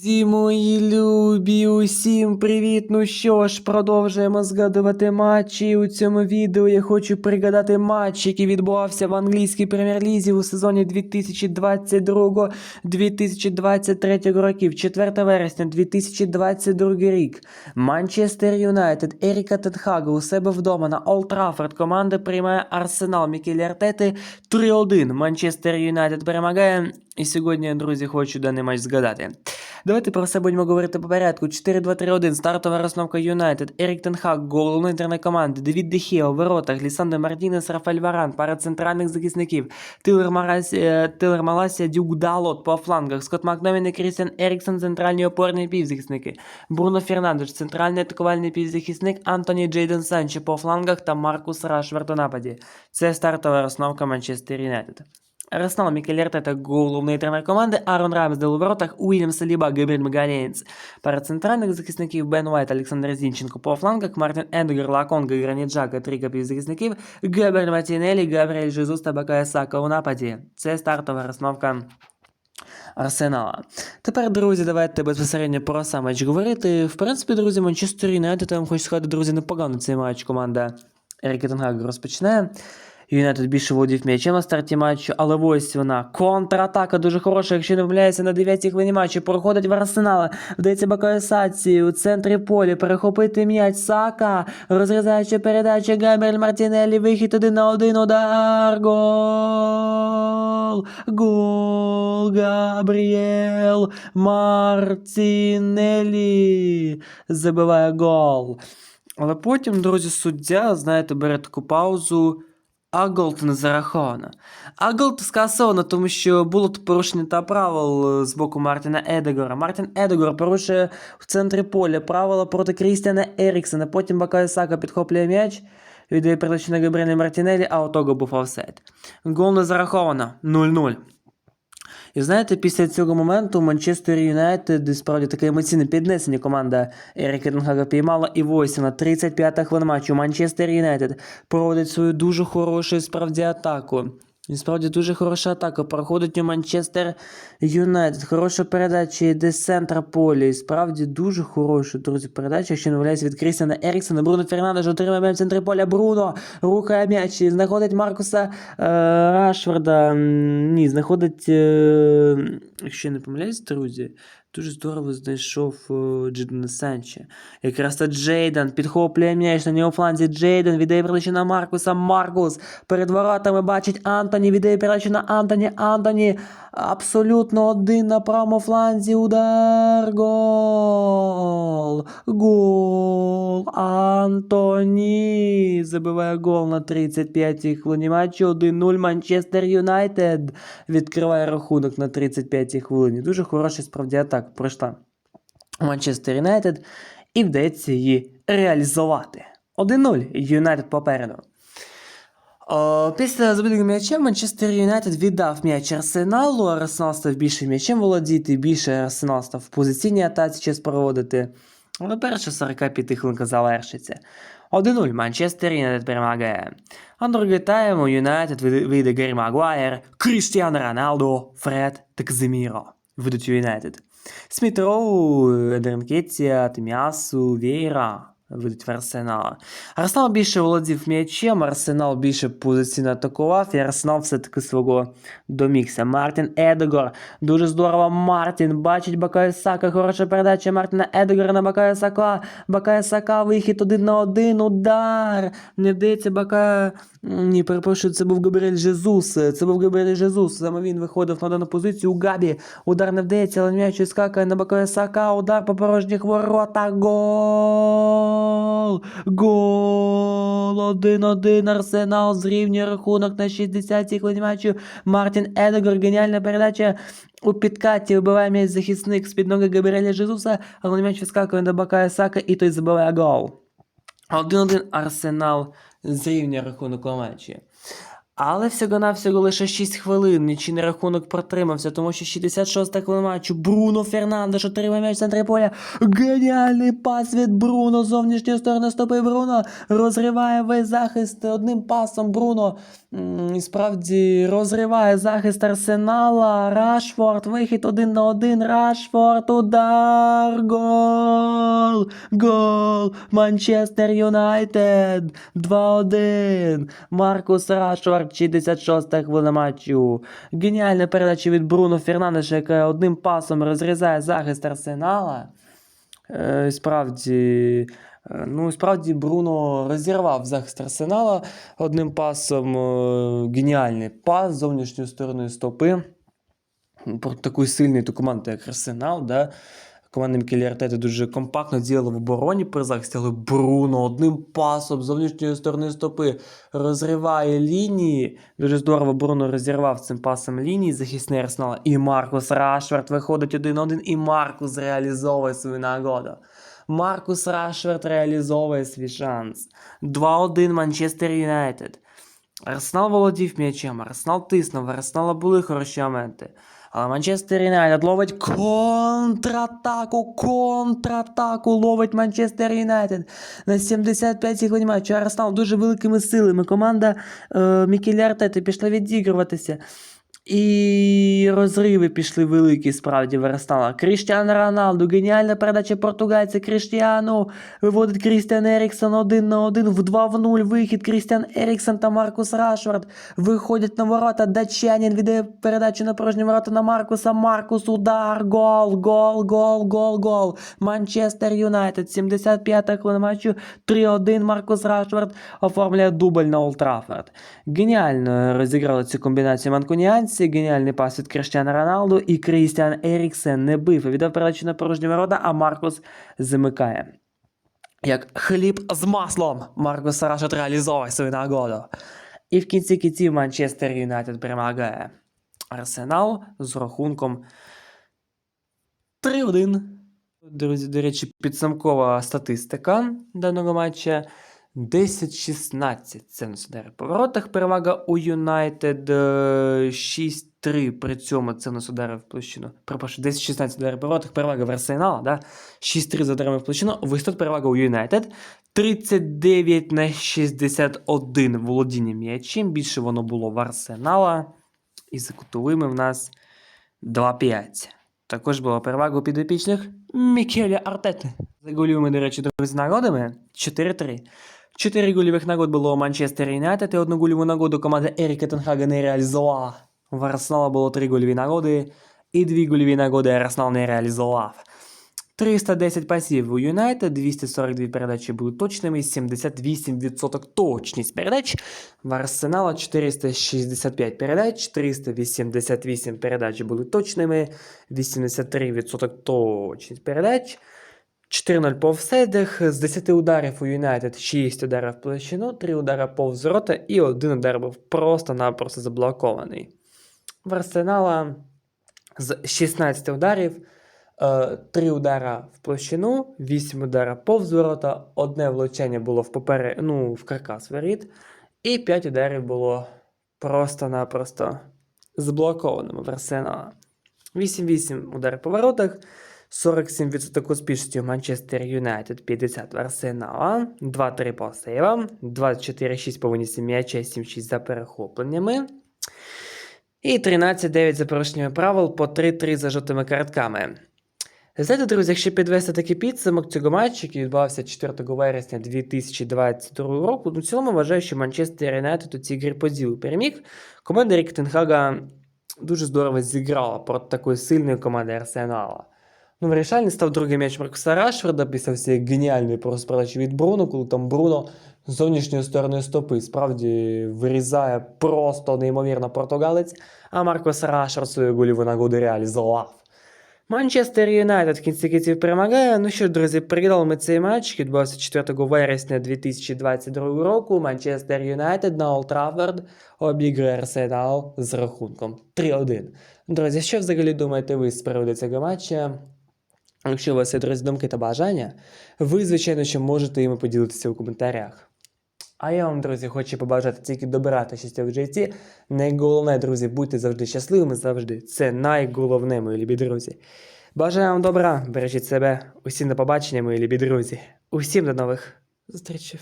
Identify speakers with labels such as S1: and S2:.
S1: Зі мої любі, усім привіт! Ну що ж, продовжуємо згадувати матчі. У цьому відео я хочу пригадати матч, який відбувався в англійській прем'єр-лізі у сезоні 2022-2023 років, 4 вересня 2022 рік. Манчестер Юнайтед, Еріка Тетхага у себе вдома на Олд Траффорд. Команда приймає Арсенал Мікелі Артети 3-1. Манчестер Юнайтед перемагає. І сьогодні, друзі, хочу даний матч згадати. Давайте про все будемо говорити по порядку. 4-2-3-1, стартова розновка Юнайтед, Ерік Тенхак, головної тренер команди, Девід Дехіо, воротах, Лісандр Мартінес, Рафаель Варан, пара центральних захисників, Тилер, Марас... е, Тилер Маласія, Дюк Далот по флангах, Скотт Макномін і Крістіан Еріксон, центральні опорні півзахисники, Бруно Фернандеш, центральний атакувальний півзахисник, Антоні Джейден Санчо по флангах та Маркус Рашфорд у нападі. Це стартова розновка Манчестер Юнайтед. Арсенал Мікель Артета, головний тренер команди, Арон Рамсдел у воротах, Уільям Саліба, Габріель Магалєнц. Пара центральних захисників Бен Уайт, Олександр Зінченко по флангах, Мартин Едгар, Лаконга, Граніт Джака, трійка півзахисників, Габріель Матінелі, Габріель Жезус та Бакая Сака у нападі. Це стартова розновка Арсенала. Тепер, друзі, давайте безпосередньо про сам матч говорити. В принципі, друзі, Манчестер Юнайтед, я вам хочу сказати, друзі, непогано цей матч команда Еріка Тенгага розпочинає. Юнайтед більше володів м'ячем на старті матчу, але ось вона. Контратака дуже хороша, якщо не помиляюся, на 9-й хвилині матчу. Проходить в Арсенала, вдається Бакаю у центрі поля, перехопити м'яч Сака, розрізаючи передача Габріель Мартінелі, вихід один на один, удар, гол, гол, Габріел Мартінелі забиває гол. Але потім, друзі, суддя, знаєте, бере таку паузу. Аголт не зараховано. Аголт скасовано, тому що було порушення та правил е, з боку Мартіна Едегора. Мартін Едегор порушує в центрі поля правила проти Крістіана Еріксена. Потім Сака підхоплює м'яч, віддає передачу на Габріелі Мартінелі, а у був офсет. Гол не зараховано. 0-0. І знаєте, після цього моменту Манчестер Юнайтед справді таке емоційне піднесення команда Еріка Тенгага піймала. І ось на 35-та хвилина матчу Манчестер Юнайтед проводить свою дуже хорошу справді атаку. І справді дуже хороша атака. Проходить у Манчестер Юнайтед. Хороша передача йде з центра поля. І справді дуже хороша, друзі, передача, якщо навляється від Крістіана Еріксона. Бруно Фернандеш отримає м'яч в центрі поля. Бруно рухає м'яч знаходить Маркуса е, Рашфорда. Ні, знаходить, е, якщо не помиляюсь, друзі, дуже здорово знайшов е, Джейдена Санче. Якраз та Джейден підхоплює м'яч на нього фланзі. Джейден віддає передачу на Маркуса. Маркус перед воротами бачить Антоні, віддає передачу на Антоні. Антоні абсолютно один на правому фланзі. Удар. Гол. Гол. Антоні забиває гол на 35-й хвилині матчу. 1-0 Манчестер Юнайтед відкриває рахунок на 35-й хвилині. Дуже хороша справді атака пройшла Манчестер Юнайтед і вдається її реалізувати. 1-0 Юнайтед попереду. О, після забитого м'яча Манчестер Юнайтед віддав м'яч Арсеналу. Арсенал став більше м'ячем володіти, більше Арсенал став в позиційній атаці час проводити. Але перша 45 хвилинка завершиться. 1-0 Манчестер Юнайтед перемагає. А другий тайм у Юнайтед вийде- Гаррі Магуайр, Крістіан Роналдо, Фред та Казиміро. Ведуть Юнайтед. Сміт Роу, Едерн Кетія, Тиміасу, Вейра ведуть в Арсенал. Арсенал більше володів м'ячем, Арсенал більше позиційно атакував, і Арсенал все-таки свого домігся. Мартін Едегор. Дуже здорово. Мартін бачить Бакая Сака. Хороша передача Мартіна Едегора на Бакая Сака. Бакая вихід один на один. Удар. Не вдається Бакая. Ні, перепрошую, це був Габріель Жезус. Це був Габріель Жезус. Саме він виходив на дану позицію у Габі. Удар не вдається, але м'яч скакає на Бакая. Удар по порожніх воротах. Гол! Гол! 1-1 Арсенал зрівнює рахунок на 60-й хвилині матчу. Мартін Едегор, геніальна передача. У підкаті вбиває м'яч захисник з-під ноги Габріеля Жезуса, але м'яч вискакує до Бакая Сака і той забиває гол. 1-1 Арсенал зрівнює рахунок у матчі. Але всього-навсього лише 6 хвилин нічийний рахунок протримався, тому що 66-та хвилина матчу Бруно Фернандеш отримав м'яч в центрі поля. Геніальний пас від Бруно. Зовнішньої сторони стопи Бруно розриває весь захист одним пасом. Бруно і справді розриває захист Арсенала. Рашфорд, вихід один на один. Рашфорд, удар. Гол! Гол! Манчестер Юнайтед! 2-1. Маркус Рашфорд, 66 хвилина матчу. Геніальна передача від Бруно Фернандеша, яка одним пасом розрізає захист Арсенала. Е, справді, е, ну, справді Бруно розірвав захист Арсенала одним пасом. е, Геніальний пас з зовнішньої сторони стопи. Проти такої сильної то команди, як Арсенал, да? Команда Мікелі Артети дуже компактно діяла в обороні при захисті, Бруно одним пасом з зовнішньої сторони стопи розриває лінії. Дуже здорово Бруно розірвав цим пасом лінії захисний Арсенала. І Маркус Рашфорд виходить один-один, і Маркус реалізовує свою нагоду. Маркус Рашфорд реалізовує свій шанс. 2-1 Манчестер Юнайтед. Арсенал володів м'ячем, Арсенал тиснув, Арсенала були хороші моменти. Але Манчестер Юнайтед ловить контратаку, контратаку ловить Манчестер Юнайтед. На 75-й хвилині матчу Арсенал дуже великими силами. Команда е, Мікелі Артети пішла відігруватися. І розриви пішли великі справді в Арсенала. Кріштіану Роналду, геніальна передача португальця Кріштіану. Виводить Крістіан Еріксон один на один в 2 в 0. Вихід Крістіан Еріксон та Маркус Рашфорд виходять на ворота. Датчанін віддає передачу на порожні ворота на Маркуса. Маркус удар. Гол, гол, гол, гол, гол. Манчестер Юнайтед. 75-та хвилина матчу. 3-1. Маркус Рашфорд оформляє дубль на Олд Траффорд. Геніально розіграли цю комбінацію манкуніанці. Геніальний пас від Кріштіана Роналду. І Крістіан Еріксен не бив. Віддав передачу на порожні ворота, а Маркус замикає. Як хліб з маслом Маркус Рашфорд реалізовує свою нагоду. І в кінці кінців Манчестер Юнайтед перемагає Арсенал з рахунком 3-1. Друзі, до речі, підсумкова статистика даного матча. 10-16 це на удари по воротах. Перевага у Юнайтед е, 6-3. При цьому це в нас удари в площину. Перепрошую, 10-16 ударів по. Перевага в Арсенала, да? 6-3 за ударами в площину. Виступ перевага у Юнайтед. 39 на 61 володіння м'ячем. Більше воно було в Арсенала. І за кутовими в нас 2-5. Також була перевага у підопічних Мікеля Артети. За голівими, до речі, друзі, нагодами 4-3. Чотири гольових нагод було у Манчестер Юнайтед і одну гольову нагоду команда Еріка Тенхага не реалізувала. В Арсенала було три гольові нагоди, і дві гольові нагоди Арсенал не реалізував. 310 пасів у Юнайтед, 242 передачі були точними, 78% точність передач. В Арсенала 465 передач, 388 передач були точними, 83% точність передач. 4-0 по офсайдах, з 10 ударів у Юнайтед 6 ударів в площину, 3 удари повз ворота і один удар був просто-напросто заблокований. В Арсенала з 16 ударів 3 удара в площину, 8 ударів повз ворота, одне влучання було в попере, ну, в каркас воріт, і 5 ударів було просто-напросто заблокованими в Арсенала. 8-8 ударів по воротах, 47% успішності Манчестер Юнайтед, 50 в Арсенала, 2-3 по сейвам, 24-6 по винісі м'яча, 7-6 за перехопленнями. І 13-9 за порушеннями правил по 3-3 за жовтими картками. Знаєте, друзі, якщо підвести такий підсумок цього матчу, який відбувався 4 вересня 2022 року, ну в цілому вважаю, що Манчестер Юнайтед у цій грі поділ переміг. Команда Ріктенхага дуже здорово зіграла проти такої сильної команди Арсенала. Ну, вирішальний став другий м'яч Маркуса Рашфорда після всієї геніальної просто від Бруно, коли там Бруно з зовнішньої сторони стопи справді вирізає просто неймовірно португалець, а Маркус Рашфорд свою голіву нагоду реалізував. Манчестер Юнайтед в кінці кінців перемагає. Ну що друзі, переглядали ми цей матч, який відбувався 4 вересня 2022 року. Манчестер Юнайтед на Олд Траффорд обігрує Арсенал з рахунком 3-1. Друзі, що взагалі думаєте ви з приводу цього матча? Якщо у вас є друзі думки та бажання, ви, звичайно, що можете іми поділитися у коментарях. А я вам, друзі, хочу побажати тільки добра та щастя в житті. Найголовне, друзі, будьте завжди щасливими завжди. Це найголовне, мої любі друзі. Бажаю вам добра, бережіть себе. Усім до побачення, мої любі друзі. Усім до нових зустрічей.